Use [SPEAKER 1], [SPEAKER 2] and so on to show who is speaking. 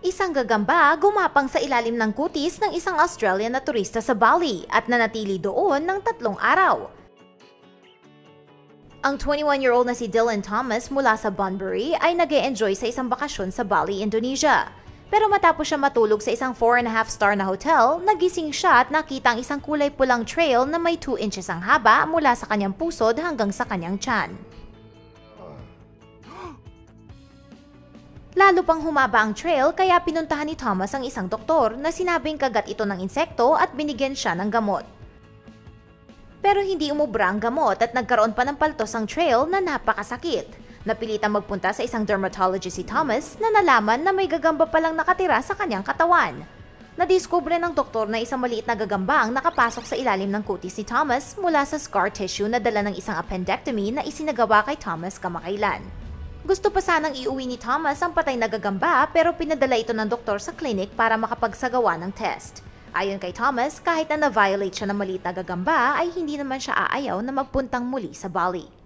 [SPEAKER 1] Isang gagamba gumapang sa ilalim ng kutis ng isang Australian na turista sa Bali at nanatili doon ng tatlong araw. Ang 21-year-old na si Dylan Thomas mula sa Bunbury ay nag enjoy sa isang bakasyon sa Bali, Indonesia. Pero matapos siya matulog sa isang 4.5 star na hotel, nagising siya at nakita ang isang kulay pulang trail na may 2 inches ang haba mula sa kanyang pusod hanggang sa kanyang tiyan. Lalo pang humaba ang trail kaya pinuntahan ni Thomas ang isang doktor na sinabing kagat ito ng insekto at binigyan siya ng gamot. Pero hindi umubra ang gamot at nagkaroon pa ng paltos ang trail na napakasakit. Napilitang magpunta sa isang dermatologist si Thomas na nalaman na may gagamba palang nakatira sa kanyang katawan. Nadiskubre ng doktor na isang maliit na gagamba ang nakapasok sa ilalim ng kutis ni Thomas mula sa scar tissue na dala ng isang appendectomy na isinagawa kay Thomas kamakailan. Gusto pa sanang iuwi ni Thomas ang patay na gagamba pero pinadala ito ng doktor sa clinic para makapagsagawa ng test. Ayon kay Thomas, kahit na na-violate siya ng maliit na gagamba ay hindi naman siya aayaw na magpuntang muli sa Bali.